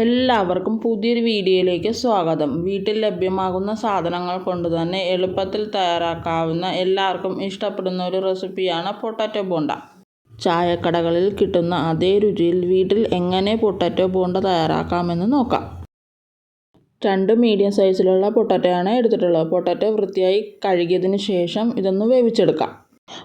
എല്ലാവർക്കും പുതിയൊരു വീഡിയോയിലേക്ക് സ്വാഗതം. വീട്ടിൽ ലഭ്യമാകുന്ന സാധനങ്ങൾ കൊണ്ട് തന്നെ എളുപ്പത്തിൽ തയ്യാറാക്കാവുന്ന എല്ലാവർക്കും ഇഷ്ടപ്പെടുന്ന ഒരു റെസിപ്പിയാണ് പൊട്ടാറ്റോ ബോണ്ട. ചായക്കടകളിൽ കിട്ടുന്ന അതേ രുചിയിൽ വീട്ടിൽ എങ്ങനെ പൊട്ടാറ്റോ ബോണ്ട തയ്യാറാക്കാമെന്ന് നോക്കാം. രണ്ട് മീഡിയം സൈസിലുള്ള പൊട്ടാറ്റോയാണ് എടുത്തിട്ടുള്ളത്. പൊട്ടാറ്റോ വൃത്തിയായി കഴുകിയതിന് ശേഷം ഇതൊന്ന് വേവിച്ചെടുക്കാം.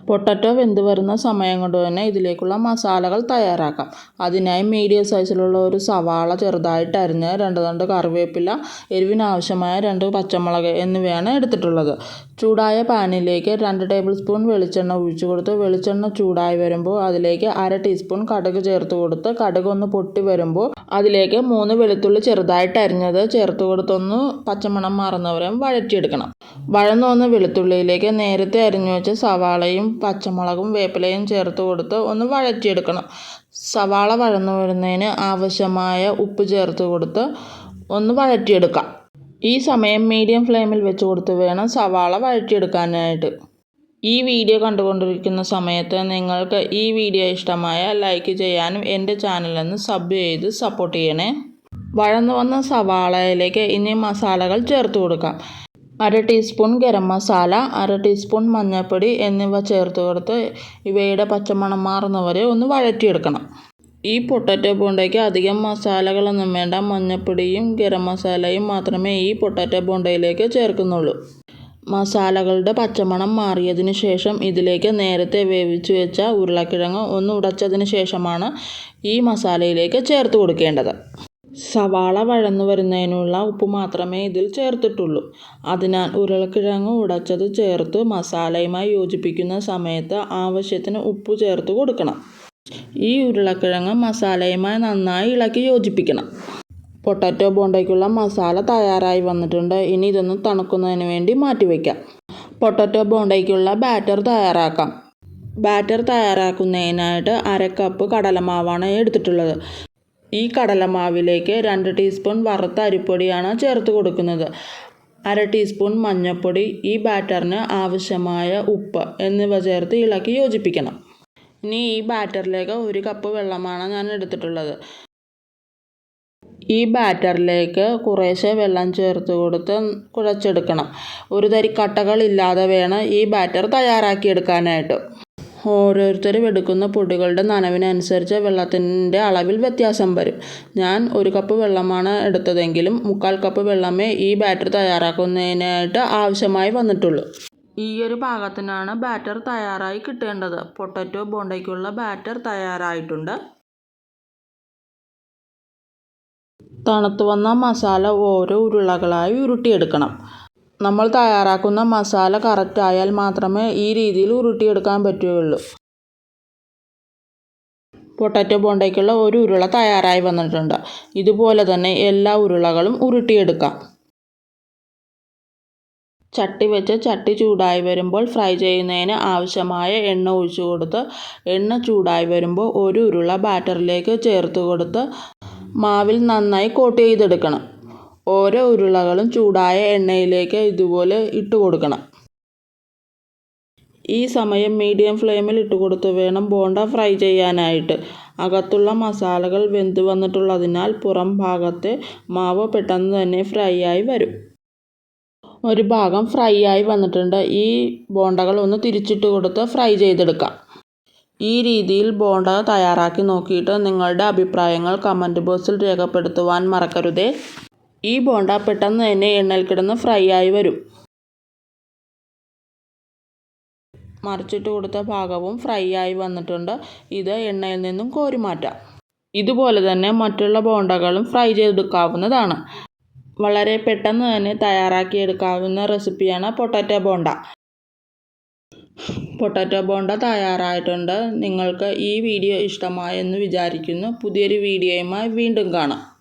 പൊട്ടാറ്റോ വെന്ത് വരുന്ന സമയം കൊണ്ട് തന്നെ ഇതിലേക്കുള്ള മസാലകൾ തയ്യാറാക്കാം. അതിനായി മീഡിയം സൈസിലുള്ള ഒരു സവാള ചെറുതായിട്ട് അരിഞ്ഞ് രണ്ട് തണ്ട് കറിവേപ്പില എരിവിനാവശ്യമായ രണ്ട് പച്ചമുളക് എന്നിവയാണ് എടുത്തിട്ടുള്ളത്. ചൂടായ പാനിലേക്ക് രണ്ട് ടേബിൾ സ്പൂൺ വെളിച്ചെണ്ണ ഒഴിച്ചു കൊടുത്ത് വെളിച്ചെണ്ണ ചൂടായി വരുമ്പോൾ അതിലേക്ക് അര ടീസ്പൂൺ കടുക് ചേർത്ത് കൊടുത്ത് കടുക് ഒന്ന് പൊട്ടി വരുമ്പോൾ അതിലേക്ക് മൂന്ന് വെളുത്തുള്ളി ചെറുതായിട്ട് അരിഞ്ഞത് ചേർത്ത് കൊടുത്തൊന്ന് പച്ചമണം മാറുന്നവരെയും വഴറ്റിയെടുക്കണം. വഴന്നു വന്ന വെളുത്തുള്ളിയിലേക്ക് നേരത്തെ അരിഞ്ഞു വെച്ച സവാളയും പച്ചമുളകും വേപ്പിലയും ചേർത്ത് കൊടുത്ത് ഒന്ന് വഴറ്റിയെടുക്കണം. സവാള വഴന്നു വരുന്നതിന് ആവശ്യമായ ഉപ്പ് ചേർത്ത് കൊടുത്ത് ഒന്ന് വഴറ്റിയെടുക്കാം. ഈ സമയം മീഡിയം ഫ്ലെയിമിൽ വെച്ച് കൊടുത്ത് വേണം സവാള വഴറ്റിയെടുക്കാനായിട്ട്. ഈ വീഡിയോ കണ്ടുകൊണ്ടിരിക്കുന്ന സമയത്ത് നിങ്ങൾക്ക് ഈ വീഡിയോ ഇഷ്ടമായ ലൈക്ക് ചെയ്യാനും എന്റെ ചാനലൊന്ന് സബ് ചെയ്ത് സപ്പോർട്ട് ചെയ്യണേ. വഴന്നു വന്ന സവാളയിലേക്ക് ഇനി മസാലകൾ ചേർത്ത് കൊടുക്കാം. അര ടീസ്പൂൺ ഗരം മസാല അര ടീസ്പൂൺ മഞ്ഞൾപ്പൊടി എന്നിവ ചേർത്ത് കൊടുത്ത് ഇവയുടെ പച്ചമണം മാറുന്നവരെ ഒന്ന് വഴറ്റിയെടുക്കണം. ഈ പൊട്ടാറ്റോ ബോണ്ടയ്ക്ക് അധികം മസാലകളൊന്നും വേണ്ട. മഞ്ഞൾപ്പൊടിയും ഗരം മസാലയും മാത്രമേ ഈ പൊട്ടാറ്റോ ബോണ്ടയിലേക്ക് ചേർക്കുന്നുള്ളൂ. മസാലകളുടെ പച്ചമണം മാറിയതിന് ശേഷം ഇതിലേക്ക് നേരത്തെ വേവിച്ച് വെച്ച ഉരുളക്കിഴങ്ങ് ഒന്ന് ഉടച്ചതിന് ശേഷമാണ് ഈ മസാലയിലേക്ക് ചേർത്ത് കൊടുക്കേണ്ടത്. സവാള വഴന്നു വരുന്നതിനുള്ള ഉപ്പ് മാത്രമേ ഇതിൽ ചേർത്തിട്ടുള്ളൂ. അതിനാൽ ഉരുളക്കിഴങ്ങ് ഉടച്ചത് ചേർത്ത് മസാലയുമായി യോജിപ്പിക്കുന്ന സമയത്ത് ആവശ്യത്തിന് ഉപ്പ് ചേർത്ത് കൊടുക്കണം. ഈ ഉരുളക്കിഴങ്ങ് മസാലയുമായി നന്നായി ഇളക്കി യോജിപ്പിക്കണം. പൊട്ടാറ്റോ ബോണ്ടയ്ക്കുള്ള മസാല തയ്യാറായി വന്നിട്ടുണ്ട്. ഇനി ഇതൊന്ന് തണുക്കുന്നതിന് വേണ്ടി മാറ്റി വയ്ക്കാം പൊട്ടാറ്റോ ബോണ്ടയ്ക്കുള്ള ബാറ്റർ തയ്യാറാക്കാം. ബാറ്റർ തയ്യാറാക്കുന്നതിനായിട്ട് അര കപ്പ് കടലമാവാണ് എടുത്തിട്ടുള്ളത്. ഈ കടലമാവിലേക്ക് രണ്ട് ടീസ്പൂൺ വറുത്ത അരിപ്പൊടിയാണ് ചേർത്ത് കൊടുക്കുന്നത്. അര ടീസ്പൂൺ മഞ്ഞൾപ്പൊടി ഈ ബാറ്ററിന് ആവശ്യമായ ഉപ്പ് എന്നിവ ചേർത്ത് ഇളക്കി യോജിപ്പിക്കണം. ഇനി ഈ ബാറ്ററിലേക്ക് ഒരു കപ്പ് വെള്ളമാണ് ഞാൻ എടുത്തിട്ടുള്ളത്. ഈ ബാറ്ററിലേക്ക് കുറേശ്ശെ വെള്ളം ചേർത്ത് കൊടുത്ത് കുഴച്ചെടുക്കണം. ഒരു തരി കട്ടകളില്ലാതെ വേണം ഈ ബാറ്റർ തയ്യാറാക്കിയെടുക്കാനായിട്ട്. ഓരോരുത്തരും എടുക്കുന്ന പൊടികളുടെ നനവിനനുസരിച്ച് വെള്ളത്തിന്റെ അളവിൽ വ്യത്യാസം വരും. ഞാൻ ഒരു കപ്പ് വെള്ളമാണ് എടുത്തതെങ്കിലും മുക്കാൽ കപ്പ് വെള്ളമേ ഈ ബാറ്റർ തയ്യാറാക്കുന്നതിനായിട്ട് ആവശ്യമായി വന്നിട്ടുള്ളൂ. ഈ ഒരു പാകത്തിനാണ് ബാറ്റർ തയ്യാറായി കിട്ടേണ്ടത്. പൊട്ടറ്റോ ബോണ്ടയ്ക്കുള്ള ബാറ്റർ തയ്യാറായിട്ടുണ്ട്. തണുത്തു വന്ന മസാല ഓരോ ഉരുളകളായി ഉരുട്ടിയെടുക്കണം. നമ്മൾ തയ്യാറാക്കുന്ന മസാല കറക്റ്റ് ആയാൽ മാത്രമേ ഈ രീതിയിൽ ഉരുട്ടിയെടുക്കാൻ പറ്റുകയുള്ളൂ. പൊട്ടറ്റോ ബോണ്ടയ്ക്കുള്ള ഒരു ഉരുള തയ്യാറായി വന്നിട്ടുണ്ട്. ഇതുപോലെ തന്നെ എല്ലാ ഉരുളകളും ഉരുട്ടിയെടുക്കാം. ചട്ടി വെച്ച് ചട്ടി ചൂടായി വരുമ്പോൾ ഫ്രൈ ചെയ്യുന്നതിന് ആവശ്യമായ എണ്ണ ഒഴിച്ചു കൊടുത്ത് എണ്ണ ചൂടായി വരുമ്പോൾ ഒരു ഉരുള ബാറ്ററിലേക്ക് ചേർത്ത് കൊടുത്ത് മാവിൽ നന്നായി കോട്ട് ചെയ്തെടുക്കണം. ഓരോ ഉരുളകളും ചൂടായ എണ്ണയിലേക്ക് ഇതുപോലെ ഇട്ട് കൊടുക്കണം ഈ സമയം മീഡിയം ഫ്ലെയിമിൽ ഇട്ട് കൊടുത്ത് വേണം ബോണ്ട ഫ്രൈ ചെയ്യാനായിട്ട്. അകത്തുള്ള മസാലകൾ വെന്ത് വന്നിട്ടുള്ളതിനാൽ പുറം ഭാഗത്തെ മാവ് പെട്ടെന്ന് തന്നെ ഫ്രൈ ആയി വരും. ഒരു ഭാഗം ഫ്രൈ ആയി വന്നിട്ടുണ്ട്. ഈ ബോണ്ടകൾ ഒന്ന് തിരിച്ചിട്ട് കൊടുത്ത് ഫ്രൈ ചെയ്തെടുക്കാം. ഈ രീതിയിൽ ബോണ്ട തയ്യാറാക്കി നോക്കിയിട്ട് നിങ്ങളുടെ അഭിപ്രായങ്ങൾ കമന്റ് ബോക്സിൽ രേഖപ്പെടുത്തുവാൻ മറക്കരുതേ. ഈ ബോണ്ട പെട്ടെന്ന് തന്നെ എണ്ണയിൽ കിടന്ന് ഫ്രൈ ആയി വരും. മറിച്ചിട്ട് കൊടുത്ത ഭാഗവും ഫ്രൈ ആയി വന്നിട്ടുണ്ട്. ഇത് എണ്ണയിൽ നിന്നും കോരി മാറ്റാം. ഇതുപോലെ തന്നെ മറ്റുള്ള ബോണ്ടകളും ഫ്രൈ ചെയ്തെടുക്കാവുന്നതാണ്. വളരെ പെട്ടെന്ന് തന്നെ തയ്യാറാക്കിയെടുക്കാവുന്ന റെസിപ്പിയാണ് പൊട്ടാറ്റോ ബോണ്ട. പൊട്ടാറ്റോ ബോണ്ട തയ്യാറായിട്ടുണ്ട്. നിങ്ങൾക്ക് ഈ വീഡിയോ ഇഷ്ടമായെന്ന് വിചാരിക്കുന്നു. പുതിയൊരു വീഡിയോയുമായി വീണ്ടും കാണാം.